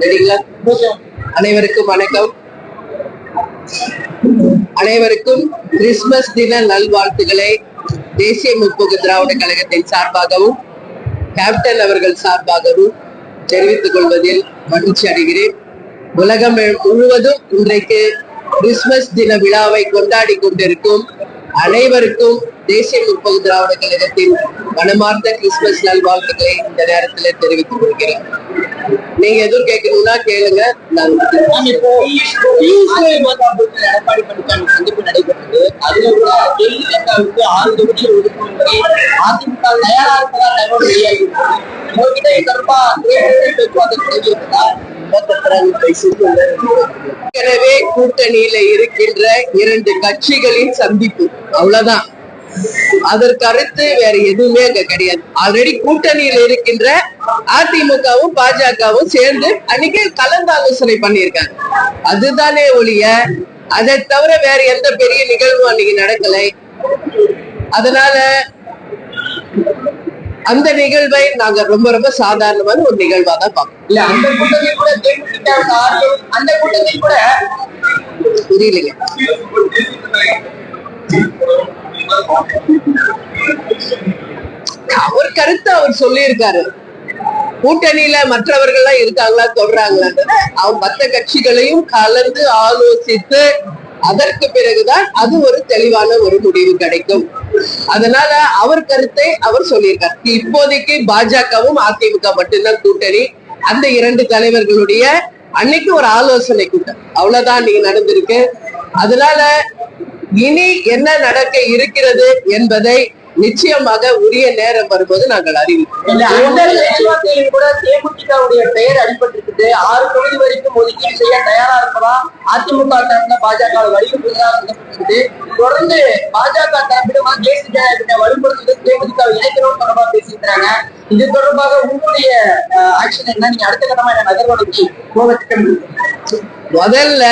ரெடிங்களா அனைவருக்கும் வணக்கம். அனைவருக்கும் கிறிஸ்துமஸ் தின நல்வாழ்த்துக்களை தேசிய முற்போக்கு திராவிட கழகத்தின் சார்பாகவும் கேப்டன் அவர்கள் சார்பாகவும் தெரிவித்துக் கொள்வதில் மகிழ்ச்சி அடைகிறேன். உலகம் முழுவதும் இன்றைக்கு கிறிஸ்துமஸ் தின விழாவை கொண்டாடி கொண்டிருக்கும் அனைவருக்கும் தேசிய முற்போக்கு திராவிட கழகத்தின் மனமார்ந்த கிறிஸ்துமஸ் நல்வாழ்த்துக்களை இந்த நேரத்துல தெரிவித்துக் கொள்கிறேன். நீங்க எதுவும் கேட்கணும்னா கேளுங்க. நான் எடப்பாடி பழனிசாமி சந்திப்பு நடைபெற்றது. அதுல கூட ஜெயலலிதாவுக்கு ஆறு தொகுதிகள் ஒதுக்கும் அதிமுக தயாரா இருப்பதா தகவல் வெளியாகி உங்ககிட்ட தொடர்பா பேச்சுவார்த்தை எனவே கூட்டணியில இருக்கின்ற இரண்டு கட்சிகளின் சந்திப்பு. அவ்வளவுதான். அதற்கு அடுத்து வேற எதுவுமே அங்க கிடையாது. ஆல்ரெடி கூட்டணியில இருக்கின்ற அதிமுகவும் பாஜகவும் சேர்ந்து அன்னைக்கு கலந்து ஆலோசனை பண்ணியிருக்காங்க. அதுதானே ஒழிய அதை தவிர வேற எந்த பெரிய நிகழ்வும் அன்னைக்கு நடக்கலை. அதனால அந்த நிகழ்வை நாங்க ரொம்ப ரொம்ப சாதாரணமான ஒரு நிகழ்வா தான் பார்க்கணும் இல்ல அந்த கூட்டத்தில் கூட அந்த கூட்டத்தில் கூட புரியலைங்க. அவர் கருத்து அவர் சொல்லியிருக்காரு. கூட்டணியில மற்றவர்கள் எல்லாம் இருக்காங்களா சொல்றாங்களான்றத அவங்க மற்ற கட்சிகளையும் கலந்து ஆலோசித்து அதற்கு பிறகுதான் அது ஒரு தெளிவான ஒரு முடிவு கிடைக்கும். அதனால அவர் கருத்தை அவர் சொல்லியிருக்கார். இப்போதைக்கு பாஜகவும் அதிமுக மட்டும்தான் கூட்டணி. அந்த இரண்டு தலைவர்களுடைய அன்னைக்கு ஒரு ஆலோசனை கூட்டம். அவ்வளவுதான் நீங்க நடந்திருக்கு. அதனால இனி என்ன நடக்க இருக்கிறது என்பதை நிச்சயமாக உரிய நேரம் வரும்போது நாங்கள் அறிவிப்போம். கூட தேமுதிகவுடைய பெயர் அடிபட்டிருக்குது. ஆறு தொகுதி வரைக்கும் ஒதுக்கீடு செய்ய தயாரா இருப்பதா? அதிமுக தரப்புல பாஜக வலியுறுத்துவதாக தொடர்ந்து பாஜக தரப்பிடம் தேசிய ஜனநாயகத்தை வலுப்படுத்துவது தேமுதிக இணைக்கிறோம் தொடர்பாக பேசியிருக்கிறாங்க. இது தொடர்பாக உங்களுடைய ஆக்ஷன் என்ன? நீங்க அடுத்த கட்டமா என்ன நகர்வலைக்கு போக திட்டமிட்டு முதல்ல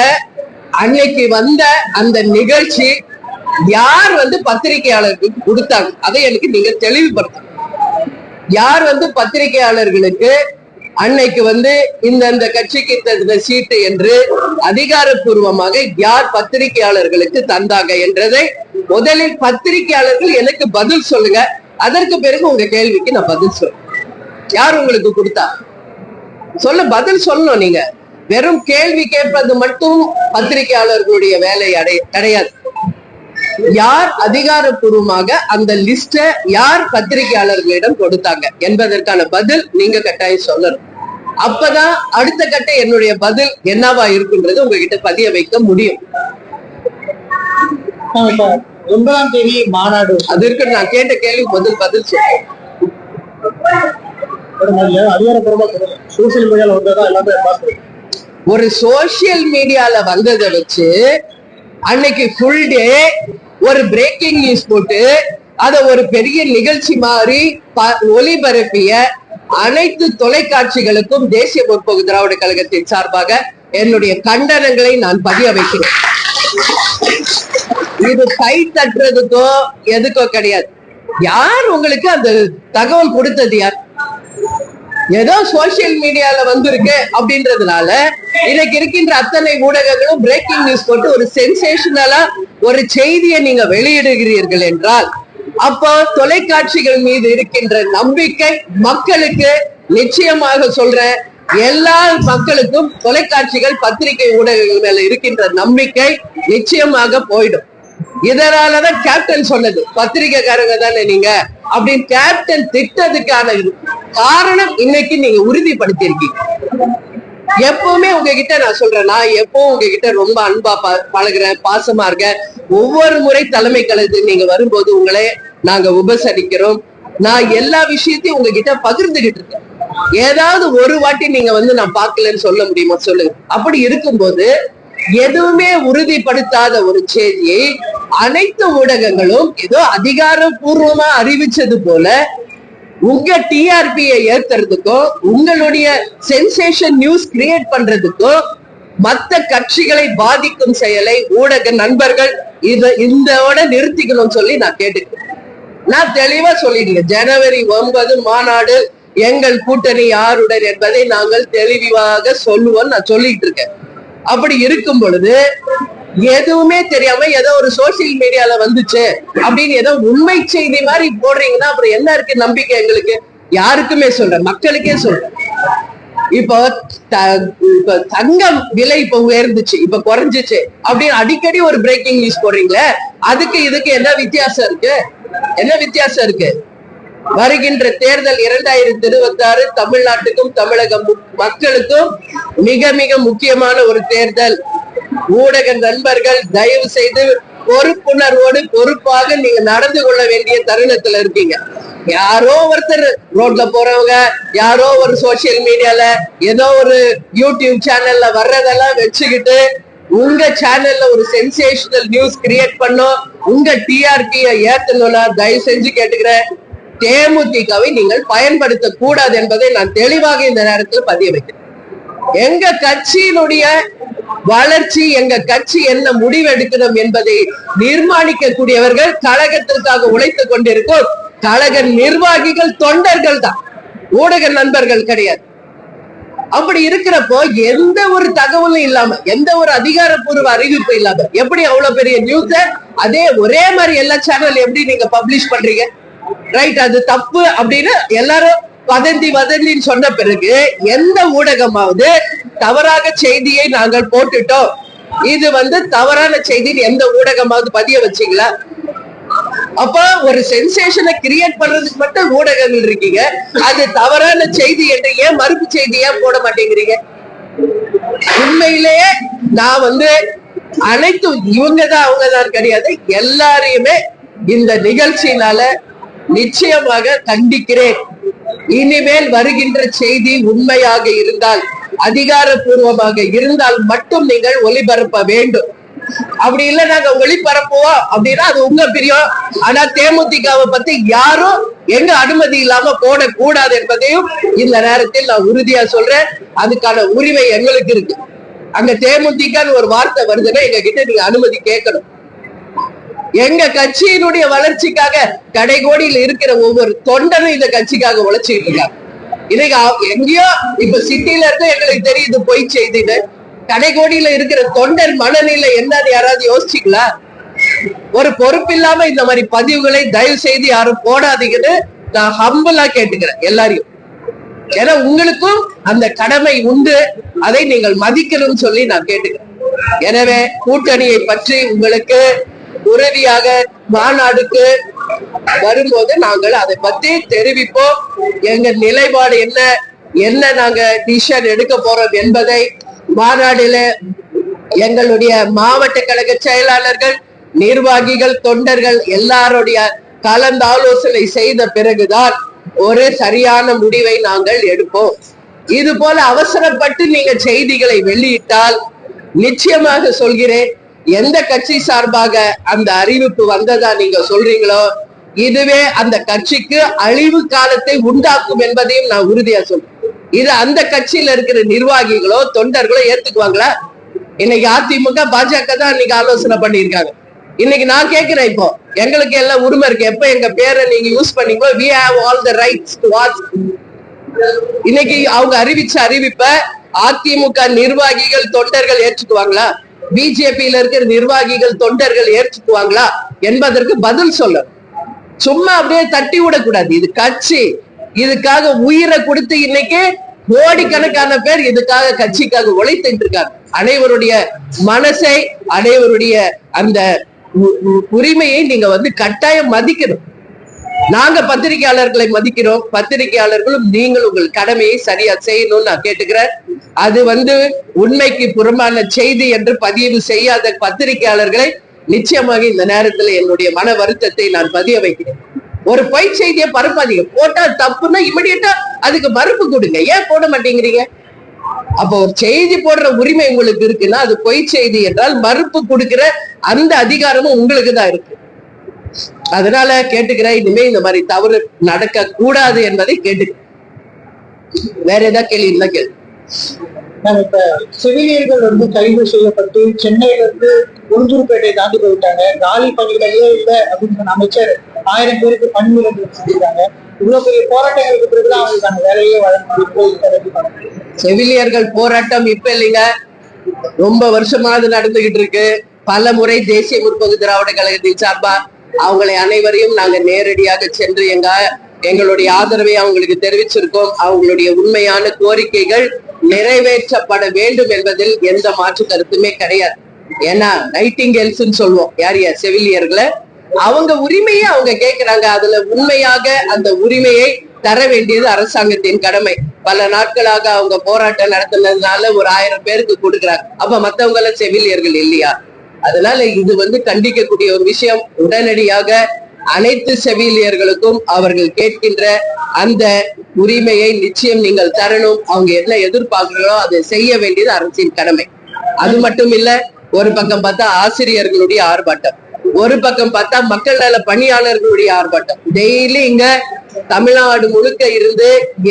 அன்னைக்கு வந்த அந்த நிகழ்ச்சி யார் வந்து பத்திரிகையாளருக்கு கொடுத்தாங்க? அதை எனக்கு நீங்க தெளிவுபடுத்தணும். யார் வந்து பத்திரிகையாளர்களுக்கு அன்னைக்கு வந்து இந்தந்த கட்சிக்கு இந்த சீட்டு என்று அதிகாரப்பூர்வமாக யார் பத்திரிகையாளர்களுக்கு தந்தாங்க என்றதை முதலில் பத்திரிகையாளர்கள் எனக்கு பதில் சொல்லுங்க. அதற்கு பிறகு உங்க கேள்விக்கு நான் பதில் சொல்றேன். யார் உங்களுக்கு கொடுத்தா? சொல்ல பதில் சொல்லணும் நீங்க. வெறும் கேள்வி கேட்பது மட்டும் பத்திரிகையாளர்களுடைய வேலை அடை கிடையாது யார் அதிகாரப்பூர்வமாக அந்த லிஸ்ட யார் பத்திரிகையாளர்களிடம் கொடுத்தாங்க என்பதற்கான பதில் நீங்க கட்டாயம் சொல்லணும். அப்பதான் அடுத்த கட்ட என்னுடைய பதில் என்னவா இருக்குன்றது உங்ககிட்ட பதிய வைக்க முடியும். ஒன்பதாம் தேதி மாநாடு. அதற்கு நான் கேட்ட கேள்வி பதில் பதில் சொல்றேன் ஒரு சோசியல் மீடியால வந்ததை வச்சு அன்னைக்கு ஃபுல் டே ஒரு பிரேக்கிங் நியூஸ் போட்டு அத ஒரு பெரிய நிகழ்ச்சி மாதிரி ப- ஒளிபரப்பிய அனைத்து தொலைக்காட்சிகளுக்கும் தேசிய முற்போக்கு திராவிட கழகத்தின் சார்பாக என்னுடைய கண்டனங்களை நான் பதிய வைக்கிறேன் இது கை தட்டுறதுக்கோ எதுக்கோ கிடையாது. யார் உங்களுக்கு அந்த தகவல் கொடுத்தது யார்? ஏதோ சோசியல் மீடியால வந்திருக்கு அப்படின்றதுனால இன்னைக்கு இருக்கின்ற அத்தனை ஊடகங்களும் பிரேக்கிங் நியூஸ் போட்டு ஒரு சென்சேஷனலா ஒரு செய்தியை நீங்க வெளியிடுகிறீர்கள் என்றால் அப்போ தொலைக்காட்சிகள் மீது இருக்கின்ற நம்பிக்கை மக்களுக்கு நிச்சயமாக சொல்றேன். எல்லா மக்களுக்கும் தொலைக்காட்சிகள் பத்திரிகை ஊடகங்கள் மேல இருக்கின்ற நம்பிக்கை நிச்சயமாக போயிடும். இதனாலதான் கேப்டன் சொன்னது. பத்திரிகைக்காரங்க தானே நீங்க? அப்படின்னு கேப்டன் திட்டத்துக்கான காரணம் இன்னைக்கு நீங்க உறுதிப்படுத்தியிருக்கீங்க. எப்பவுமே உங்ககிட்ட நான் சொல்றேன். நான் எப்பவும் உங்ககிட்ட ரொம்ப அன்பா பழகுறேன். பாசமா இருக்கேன். ஒவ்வொரு முறை தலைமை கழகத்துக்கு நீங்க வரும்போது உங்களை நாங்க உபசரிக்கிறோம். நான் எல்லா விஷயத்தையும் உங்ககிட்ட பகிர்ந்துகிட்டு இருக்கேன். ஏதாவது ஒரு வாட்டி நீங்க வந்து நான் பாக்கலன்னு சொல்ல முடியுமா? சொல்லுங்க. அப்படி இருக்கும்போது எதுவுமே உறுதிப்படுத்தாத ஒரு செய்தியை அனைத்து ஊடகங்களும் ஏதோ அதிகாரப்பூர்வமா அறிவிச்சது போல உங்க டிஆர்பியை ஏத்துறதுக்கும் உங்களுடைய சென்சேஷன் நியூஸ் கிரியேட் பண்றதுக்கும் மத்த கட்சிகளை பாதிக்கும் செயலை ஊடக நண்பர்கள் இத இந்தோட நிறுத்திக்கணும்னு சொல்லி நான் கேட்டுக்கிறேன். நான் தெளிவா சொல்லிடுறேன். ஜனவரி ஒன்பது மாநாடு எங்கள் கூட்டணி யாருடன் என்பதை நாங்கள் தெளிவாக சொல்லுவோம் நான் சொல்லிட்டு இருக்கேன். அப்படி இருக்கும் பொழுது எதுவுமே தெரியாம ஏதோ ஒரு சோசியல் மீடியால வந்துச்சு அப்படின்னு ஏதோ உண்மை செய்தி மாதிரி போடுறீங்கன்னா அப்புறம் என்ன இருக்கு நம்பிக்கை எங்களுக்கு? யாருக்குமே சொல்றேன் மக்களுக்கே சொல்றேன் இப்போ த- இப்ப தங்கம் விலை இப்ப உயர்ந்துச்சு இப்ப குறைஞ்சிச்சு அப்படின்னு அடிக்கடி ஒரு பிரேக்கிங் நியூஸ் போடுறீங்களே அதுக்கு இதுக்கு என்ன வித்தியாசம் இருக்கு? என்ன வித்தியாசம் இருக்கு? வருகின்ற தேர்தல் இரண்டாயிரத்தி இருபத்தி ஆறு தமிழ்நாட்டுக்கும் தமிழக மக்களுக்கும் மிக மிக முக்கியமான ஒரு தேர்தல். ஊடக நண்பர்கள் தயவு செய்து பொறுப்புணர்வோடு பொறுப்பாக நீங்க நடந்து கொள்ள வேண்டிய தருணத்துல இருக்கீங்க. யாரோ ஒருத்தர் ரோட்ல போறவங்க யாரோ ஒரு சோசியல் மீடியால ஏதோ ஒரு யூடியூப் சேனல்ல வர்றதெல்லாம் வச்சுக்கிட்டு உங்க சேனல்ல ஒரு சென்சேஷனல் நியூஸ் கிரியேட் பண்ணும். உங்க டிஆர்பிய ஏத்தணும்னா தயவு செஞ்சு கேட்டுக்கிறேன். தேமுதிகவை நீங்கள் பயன்படுத்த கூடாது என்பதை நான் தெளிவாக இந்த நேரத்தில் பதிய வைக்கிறேன் எங்க கட்சியினுடைய வளர்ச்சி எங்க கட்சி என்ன முடிவெடுக்கணும் என்பதை நிர்மாணிக்கக்கூடியவர்கள் கழகத்திற்காக உழைத்துக் கொண்டிருக்கும் கழக நிர்வாகிகள் தொண்டர்கள் தான். ஊடக நண்பர்கள் கிடையாது. அப்படி இருக்கிறப்போ எந்த ஒரு தகவலும் இல்லாம எந்த ஒரு அதிகாரப்பூர்வ அறிவிப்பு இல்லாம எப்படி அவ்வளவு பெரிய நியூஸ அதே ஒரே மாதிரி எல்லா சேனல் எப்படி நீங்க பப்ளிஷ் பண்றீங்க? ரைட் அது தப்பு அப்படின்னு எல்லாரும் வதந்தி வதந்தின்னு சொன்ன பிறகு எந்த ஊடகமாவது தவறாக செய்தியை நாங்கள் போட்டுட்டோம். இது வந்து தவறான செய்தி எந்த ஊடகமாவது பதிய வச்சீங்களா? அப்ப ஒரு சென்சேஷனை கிரியேட் பண்றதுக்கு மட்டும் ஊடகங்கள் இருக்கீங்க. அது தவறான செய்தி என்று ஏன் மறுப்பு செய்தி ஏன் போட மாட்டேங்கிறீங்க? உண்மையிலேயே நான் வந்து அனைத்து இவங்கதான் அவங்கதான் கிடையாது. எல்லாரையுமே இந்த நிகழ்ச்சியினால நிச்சயமாக கண்டிக்கிறேன். இனிமேல் வருகின்ற செய்தி உண்மையாக இருந்தால் அதிகாரப்பூர்வமாக இருந்தால் மட்டும் நீங்கள் ஒளிபரப்ப வேண்டும். அப்படி இல்ல நாங்க ஒளிபரப்புவோம் அப்படின்னா அது உங்க பிரியம். ஆனா தேமுதிகவை பத்தி யாரும் எங்க அனுமதி இல்லாம போடக்கூடாது என்பதையும் இந்த நேரத்தில் நான் உறுதியா சொல்றேன். அதுக்கான உரிமை எங்களுக்கு இருக்கு. அங்க தேமுதிகன்னு ஒரு வார்த்தை வருதுன்னா எங்க கிட்ட நீங்க அனுமதி கேட்கணும். எங்க கட்சியினுடைய வளர்ச்சிக்காக கடைகோடியில் இருக்கிற ஒவ்வொரு தொண்டனும் இந்த கட்சிக்காக உழைச்சிட்டு இருக்காங்க. இன்னைக்கு எங்கேயோ இப்ப சிட்டில இருந்து எங்களுக்கு தெரியுது பொய் செய்தின்னு. கடைகோடியில இருக்கிற தொண்டர் மனநிலை என்னன்னு யாராவது யோசிச்சீங்களா? ஒரு பொறுப்பு இல்லாம இந்த மாதிரி பதிவுகளை தயவு செய்து யாரும் போடாதீங்கன்னு நான் ஹம்பலா கேட்டுக்கிறேன் எல்லாரையும். ஏன்னா உங்களுக்கும் அந்த கடமை உண்டு. அதை நீங்கள் மதிக்கணும்னு சொல்லி நான் கேட்டுக்கிறேன். எனவே கூட்டணியை பற்றி உங்களுக்கு உறுதியாக மாநாடுக்கு வரும்போது நாங்கள் அதை பத்தி தெரிவிப்போம். எங்க நிலைப்பாடு என்ன? என்ன நாங்க டிசிஷன் எடுக்க போறோம் என்பதை மாநாடுல எங்களுடைய மாவட்ட கழக செயலாளர்கள் நிர்வாகிகள் தொண்டர்கள் எல்லாருடைய கலந்து ஆலோசனை செய்த பிறகுதான் ஒரு சரியான முடிவை நாங்கள் எடுப்போம். இது போல அவசரப்பட்டு நீங்க செய்திகளை வெளியிட்டால் நிச்சயமாக சொல்கிறேன் எந்த கட்சி சார்பாக அந்த அறிவிப்பு வந்ததா நீங்க சொல்றீங்களோ இதுவே அந்த கட்சிக்கு அழிவு காலத்தை உண்டாக்கும் என்பதையும் நான் உறுதியா சொல்றேன். இது அந்த கட்சியில இருக்கிற நிர்வாகிகளோ தொண்டர்களோ ஏத்துக்குவாங்களா? இன்னைக்கு அதிமுக பாஜக தான் இன்னைக்கு ஆலோசனை பண்ணியிருக்காங்க. இன்னைக்கு நான் கேட்கிறேன் இப்போ எங்களுக்கு எல்லாம் உரிமை இருக்கு. எப்ப எங்க பேரை நீங்க யூஸ் பண்ணீங்களோ we have all the rights to watch இன்னைக்கு அவங்க அறிவிச்ச அறிவிப்ப அதிமுக நிர்வாகிகள் தொண்டர்கள் ஏற்றுக்குவாங்களா? பிஜேபியில இருக்கிற நிர்வாகிகள் தொண்டர்கள் ஏற்றுக்குவாங்களா என்பதற்கு பதில் சொல்ல சும்மா அப்படியே தட்டி விடக்கூடாது. இது கட்சி. இதுக்காக உயிரை கொடுத்து இன்னைக்கு கோடிக்கணக்கான பேர் இதுக்காக கட்சிக்காக உழைத்துட்டு இருக்காங்க. அனைவருடைய மனசை அனைவருடைய அந்த உ- உ- உரிமையை நீங்க வந்து கட்டாயம் மதிக்கணும். நாங்க பத்திரிகையாளர்களை மதிக்கிறோம். பத்திரிகையாளர்களும் நீங்கள் உங்கள் கடமையை சரியா செய்யணும்னு நான் கேட்டுக்கிறேன். அது வந்து உண்மைக்கு புறம்பான செய்தி என்று பதிவு செய்யாத பத்திரிகையாளர்களை நிச்சயமாக இந்த நேரத்துல என்னுடைய மன வருத்தத்தை நான் பதிய வைக்கிறேன். ஒரு பொய் செய்தியை பரப்பாதீங்க. போட்டா தப்புன்னா இமிடியட்டா அதுக்கு மறுப்பு கொடுங்க. ஏன் போட மாட்டேங்கிறீங்க? அப்போ ஒரு செய்தி போடுற உரிமை உங்களுக்கு இருக்குன்னா அது பொய் செய்தி என்றால் மறுப்பு கொடுக்கிற அந்த அதிகாரமும் உங்களுக்கு தான் இருக்கு. அதனால கேட்டுக்கிறேன் இனிமே இந்த மாதிரி தவறு நடக்க கூடாது என்பதை கேட்டுக்கிறேன். வேற ஏதாவது கேள்வி இருந்தா கேள்வி இப்ப செவிலியர்கள் வந்து கைது செய்யப்பட்டு சென்னையில இருந்து உளுந்தூர்பேட்டை தாண்டி போயிட்டாங்க. காலி பணிகளே இல்லை அப்படின்னு அமைச்சர் ஆயிரம் பேருக்கு பணியிடங்கள் செஞ்சிருக்காங்க. இவ்வளவு பெரிய போராட்டங்களுக்கு பிறகுதான் அவங்களுக்கான வேலையே வழங்கணும். செவிலியர்கள் போராட்டம் இப்ப இல்லைங்க. ரொம்ப வருஷமா அது நடந்துகிட்டு இருக்கு. பல முறை தேசிய முற்போக்கு திராவிட கழகத்தின் சார்பா அவங்களை அனைவரையும் நாங்க நேரடியாக சென்று எங்க எங்களுடைய ஆதரவை அவங்களுக்கு தெரிவிச்சிருக்கோம். அவங்களுடைய உண்மையான கோரிக்கைகள் நிறைவேற்றப்பட வேண்டும் என்பதில் எந்த மாற்று கருத்துமே கிடையாது. ஏன்னா நைட்டிங்கேல்ஸ் சொல்லுவோம். யார் யார்? செவிலியர்களை. அவங்க உரிமையை அவங்க கேட்கிறாங்க அதுல உண்மையாக அந்த உரிமையை தர வேண்டியது அரசாங்கத்தின் கடமை. பல நாட்களாக அவங்க போராட்டம் நடத்தினதுனால ஒரு ஆயிரம் பேருக்கு கொடுக்குறாங்க. அப்ப மத்தவங்க எல்லாம் செவிலியர்கள் இல்லையா? அதனால இது வந்து கண்டிக்கக்கூடிய ஒரு விஷயம். உடனடியாக அனைத்து செவிலியர்களுக்கும் அவர்கள் கேட்கின்ற அந்த உரிமையை நிச்சயம் நீங்கள் தரணும். அவங்க என்ன எதிர்பார்க்கிறோ அதை செய்ய வேண்டியது அரசின் கடமை. அது மட்டும் இல்ல ஒரு பக்கம் பார்த்தா ஆசிரியர்களுடைய ஆர்ப்பாட்டம். ஒரு பக்கம் பார்த்தா மக்கள் நல பணியாளர்களுடைய ஆர்ப்பாட்டம். டெய்லி இங்க தமிழ்நாடு முழுக்க இருந்து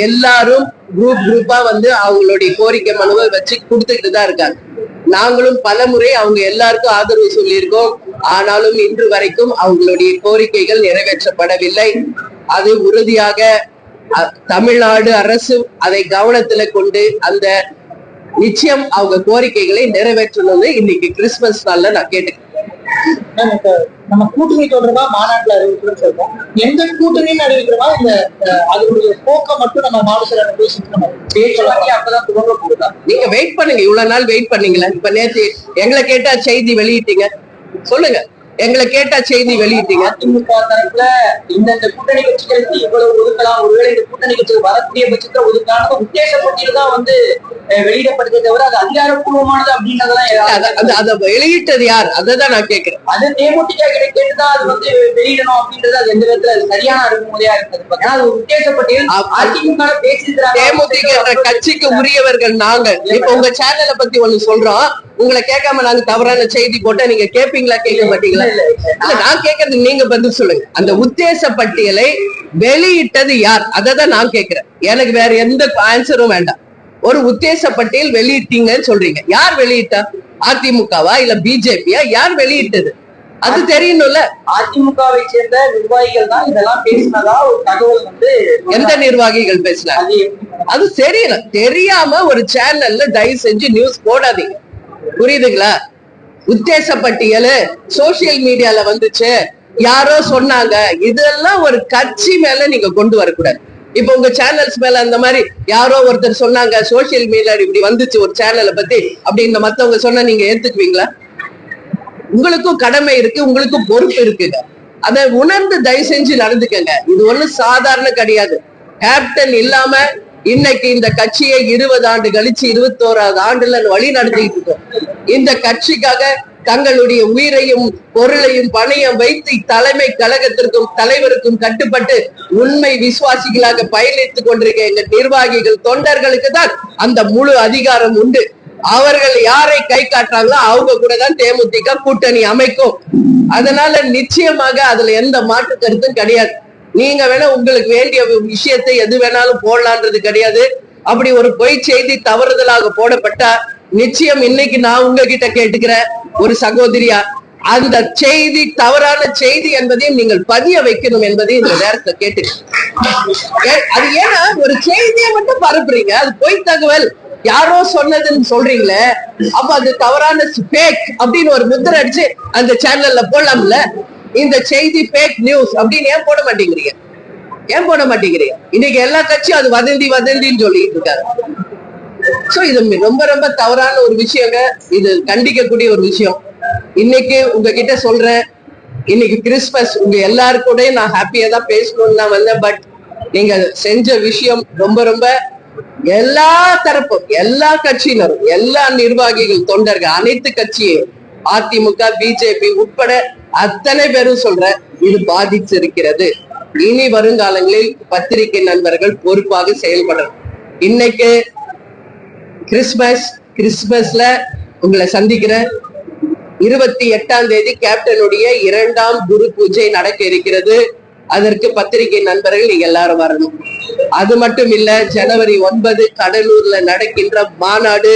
எல்லாரும் குரூப் குரூப்பா வந்து அவங்களுடைய கோரிக்கை மனுவை வச்சு கொடுத்துக்கிட்டு தான் இருக்காங்க. நாங்களும் பல முறை அவங்க எல்லாருக்கும் ஆதரவு சொல்லியிருக்கோம். ஆனாலும் இன்று வரைக்கும் அவங்களுடைய கோரிக்கைகள் நிறைவேற்றப்படவில்லை. அது உறுதியாக தமிழ்நாடு அரசு அதை கவனத்துல கொண்டு அந்த நிச்சயம் அவங்க கோரிக்கைகளை நிறைவேற்றணும்னு இன்னைக்கு கிறிஸ்துமஸ் நாள்ல நான் கேட்டுக்கிறேன். நம்ம கூட்டணி தொடர்பா மாநாட்டுல அறிவிக்கிறோம் சொல்றோம். எந்த கூட்டணின்னு அறிவிக்கிறோமா? இந்த அதனுடைய போக்க மட்டும் நம்ம மாவட்ட பேசிட்டு நம்ம அப்பதான் துவங்க போகுதா? நீங்க வெயிட் பண்ணுங்க. இவ்வளவு நாள் வெயிட் பண்ணீங்களா. இப்ப நேற்று எங்களை கேட்டா செய்தி வெளியிட்டீங்க. சொல்லுங்க. எங்களை கேட்டா செய்தி வெளியிட்டீங்க. அதிமுக தரப்புல இந்தந்த கூட்டணி கட்சிகளுக்கு இவ்வளவு ஒதுக்கலாம் ஒருவேளை இந்த கூட்டணி கட்சிகள் வரக்கூடிய பட்சத்துல ஒதுக்கான உத்தேச பட்டியல் தான் வந்து வெளியிடப்படுதே தவிர அது அதிகாரப்பூர்வமானது அப்படின்றதெல்லாம் அத- அத- அத வெளியிட்டது யார்? அததான் நான் கேக்குறேன் அது தேமுதிக கிட்ட கேட்டுதான் அது வந்து வெளியிடணும் அப்படின்றது அது எந்த விதத்துல அது சரியான அணுகுமுறையா இருக்குது பாத்தீங்கன்னா அது உத்தேச பட்டியல் அதிமுக பேசியிருக்கிறாங்க. தேமுதிக கட்சிக்கு உரியவர்கள் நாங்க. இப்ப உங்க சேனலை பத்தி ஒண்ணு சொல்றோம். உங்களை கேட்காம நாங்க தவறான செய்தி போட்டா நீங்க கேப்பீங்களா கேட்க மாட்டீங்களா? நான் கேக்குறது நீங்க பதில் சொல்லுங்க. அந்த உத்தேச பட்டியலை வெளியிட்டது யார்? அததான் நான் கேக்குறேன் எனக்கு வேற எந்த ஆன்சரும் வேண்டாம். ஒரு உத்தேச பட்டியல் வெளியிட்டீங்கன்னு சொல்றீங்க. யார் வெளியிட்டா? அதிமுகவா இல்ல பிஜேபியா? யார் வெளியிட்டது? அது தெரியணும்ல. அதிமுகவை சேர்ந்த நிர்வாகிகள் தான் இதெல்லாம் பேசினதா ஒரு தகவல் வந்து எந்த நிர்வாகிகள் பேசினாங்க? அது தெரியல. தெரியாம ஒரு சேனல்ல தயவு செஞ்சு நியூஸ் போடாதீங்க. புரியுதுங்களா? உத்தேச பட்டியலு சோசியல் மீடியால வந்துச்சு. யாரோ சொன்னாங்க. இதெல்லாம் ஒரு கட்சி மேல நீங்க கொண்டு வரக்கூடாது. இப்ப உங்க சேனல்ஸ் மேல அந்த மாதிரி யாரோ ஒருத்தர் சொன்னாங்க சோசியல் மீடியா இப்படி வந்துச்சு ஒரு சேனலை பத்தி அப்படின்னு மத்தவங்க சொன்னா நீங்க ஏத்துக்குவீங்களா? உங்களுக்கும் கடமை இருக்கு உங்களுக்கும் பொறுப்பு இருக்குங்க. அதை உணர்ந்து தயவு செஞ்சு நடந்துக்கங்க. இது ஒண்ணும் சாதாரண கிடையாது. கேப்டன் இல்லாம இன்னைக்கு இந்த கட்சியை இருபது ஆண்டு கழிச்சு இருபத்தோராவது ஆண்டுல வழி நடத்திட்டு இருக்கோம். இந்த கட்சிக்காக தங்களுடைய உயிரையும் பொருளையும் பணையம் வைத்து தலைமை கழகத்திற்கும் தலைவருக்கும் கட்டுப்பட்டு உண்மை விசுவாசிகளாக பயணித்துக் கொண்டிருக்க எங்க நிர்வாகிகள் தொண்டர்களுக்கு தான் அந்த முழு அதிகாரம் உண்டு. அவர்கள் யாரை கை காட்டுறாங்களோ அவங்க கூட தான் தேமுதிக கூட்டணி அமைக்கும். அதனால நிச்சயமாக அதுல எந்த மாற்று கருத்தும் கிடையாது. நீங்க வேணா உங்களுக்கு வேண்டிய விஷயத்தை எது வேணாலும் போடலான்றது கிடையாது. அப்படி ஒரு பொய் செய்தி தவறுதலாக போடப்பட்டா நிச்சயம் இன்னைக்கு நான் உங்ககிட்ட கேட்டுக்கிறேன் ஒரு சகோதரியா அந்த செய்தி தவறான செய்தி என்பதையும் நீங்கள் பதிய வைக்கணும் என்பதையும் இந்த நேரத்தை கேட்டு அது ஏன்னா ஒரு செய்தியை மட்டும் பரப்புறீங்க. அது பொய் தகவல். யாரோ சொன்னதுன்னு சொல்றீங்களே அப்ப அது தவறான பேக் அப்படின்னு ஒரு முத்திரை அடிச்சு அந்த சேனல்ல போடலாம்ல? இந்த செய்தி பேக் நியூஸ் அப்படின்னு ஏன் போட மாட்டேங்கிறீங்க? ஏன் போட மாட்டேங்கிறீங்க? இன்னைக்கு எல்லா கட்சியும் அது வதந்தி வதந்தின்னு சொல்லிட்டு இருக்காரு சோ இது ரொம்ப ரொம்ப தவறான ஒரு விஷயங்க. இது கண்டிக்கக்கூடிய ஒரு விஷயம். இன்னைக்கு உங்ககிட்ட சொல்றேன். இன்னைக்கு கிறிஸ்மஸ் உங்க எல்லாருக்கூடயும் நான் ஹாப்பியா தான் பேசணும்னு தான் வந்தேன். பட் நீங்க செஞ்ச விஷயம் ரொம்ப ரொம்ப எல்லா தரப்பும் எல்லா கட்சியினரும் எல்லா நிர்வாகிகள் தொண்டர்கள் அனைத்து கட்சியும் அதிமுக பிஜேபி உட்பட அத்தனை பேரும் சொல்ற இது பாதிச்சிருக்கிறது. இனி வருங்காலங்களில் பத்திரிகை நண்பர்கள் பொறுப்பாக செயல்படணும். இன்னைக்கு கிறிஸ்மஸ் கிறிஸ்மஸ்ல உங்களை சந்திக்கிற இருபத்தி எட்டாம் தேதி கேப்டனுடைய இரண்டாம் குரு பூஜை நடக்க இருக்கிறது. அதற்கு பத்திரிகை நண்பர்கள் நீங்க எல்லாரும் வரணும். அது மட்டும் இல்ல ஜனவரி ஒன்பது கடலூர்ல நடக்கின்ற மாநாடு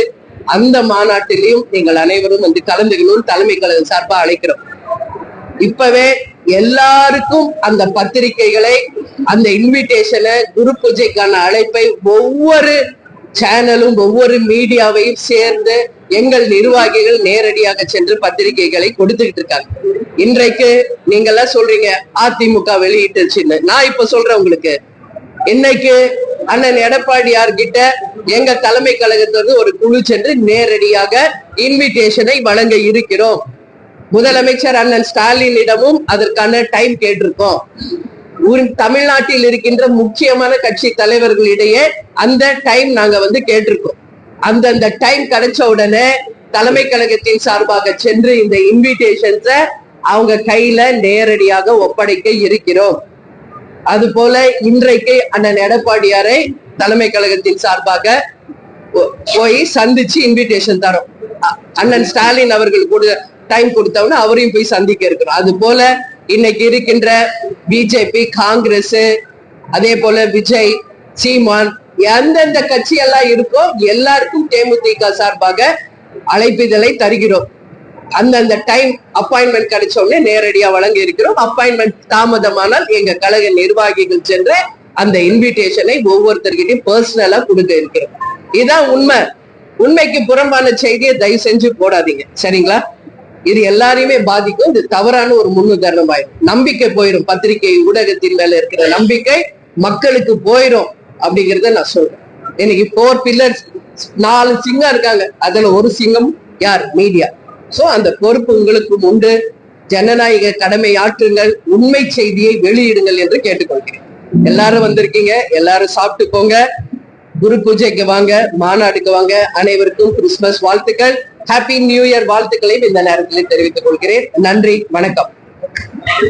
அந்த மாநாட்டிலையும் நீங்கள் அனைவரும் வந்து கலந்துக்கணும் தலைமை கழகம் சார்பாக அழைக்கிறோம். இப்பவே எல்லாருக்கும் அந்த பத்திரிகைகளை அந்த இன்விடேஷனை குரு பூஜைக்கான அழைப்பை ஒவ்வொரு சேனலும் ஒவ்வொரு மீடியாவையும் சேர்ந்து எங்கள் நிர்வாகிகள் நேரடியாக சென்று பத்திரிகைகளை கொடுத்துக்கிட்டு இருக்காங்க. இன்றைக்கு நீங்க எல்லாம் சொல்றீங்க அதிமுக வெளியிட்டுச்சுன்னு நான் இப்ப சொல்றேன் உங்களுக்கு. இன்னைக்கு அண்ணன் எடப்பாடியார் கிட்ட எங்க தலைமை கழகத்திலிருந்து ஒரு குழு சென்று நேரடியாக இன்விடேஷனை வழங்க இருக்கிறோம். முதலமைச்சர் அண்ணன் ஸ்டாலினிடமும் அதற்கான டைம் கேட்டிருக்கோம். தமிழ்நாட்டில் இருக்கின்ற முக்கியமான கட்சி தலைவர்களிடையே அந்த டைம் நாங்க வந்து கேட்டிருக்கோம். அந்தந்த டைம் கிடைச்ச உடனே தலைமை கழகத்தின் சார்பாக சென்று இந்த இன்விடேஷன்ஸ அவங்க கையில நேரடியாக ஒப்படைக்க இருக்கிறோம். அதுபோல இன்றைக்கு அண்ணன் எடப்பாடியாரை தலைமை கழகத்தின் சார்பாக போ- போய் சந்திச்சு இன்விடேஷன் தரோம் அ- அண்ணன் ஸ்டாலின் அவர்கள் கூட டைம் கொடுத்தவன அவரையும் போய் சந்திக்க இருக்கிறோம். அது போல இன்னைக்கு இருக்கின்ற பிஜேபி காங்கிரஸ் அதே போல விஜய் சீமான் எந்தெந்த கட்சி எல்லாம் இருக்கோ எல்லாருக்கும் தேமுதிக சார்பாக அழைப்பிதழை தருகிறோம். அந்தந்த டைம் அப்பாயின்மெண்ட் கிடைச்ச உடனே நேரடியா வழங்க இருக்கிறோம் அப்பாயின்மெண்ட் தாமதமானால் எங்க கழக நிர்வாகிகள் சென்று அந்த இன்விடேஷனை ஒவ்வொருத்தர்கிட்டையும் பர்சனலா கொடுக்க இருக்கிறோம். இதான் உண்மை. உண்மைக்கு புறம்பான செய்தியை தயவு செஞ்சு போடாதீங்க. சரிங்களா? இது எல்லாரையுமே பாதிக்கும். இது தவறான ஒரு முன்னுதாரணம் ஆயிடும் நம்பிக்கை போயிடும் பத்திரிகை ஊடகத்தின் மேல இருக்கிற நம்பிக்கை மக்களுக்கு போயிடும் அப்படிங்கறத நான் சொல்றேன். இன்னைக்கு போர் பில்லர்ஸ் நாலு சிங்கம் இருக்காங்க. அதுல ஒரு சிங்கம் யார்? மீடியா சோ அந்த பொறுப்பு உங்களுக்கு உண்டு. ஜனநாயக கடமை ஆற்றுங்கள். உண்மை செய்தியை வெளியிடுங்கள் என்று கேட்டுக்கொள்கிறேன். எல்லாரும் வந்திருக்கீங்க. எல்லாரும் சாப்பிட்டு போங்க. குரு பூஜைக்கு வாங்க. மாநாடுக்கு வாங்க. அனைவருக்கும் கிறிஸ்துமஸ் வாழ்த்துக்கள். ஹாப்பி நியூ இயர் வாழ்த்துக்களையும் இந்த நேரத்தில் தெரிவித்துக் கொள்கிறேன். நன்றி. வணக்கம்.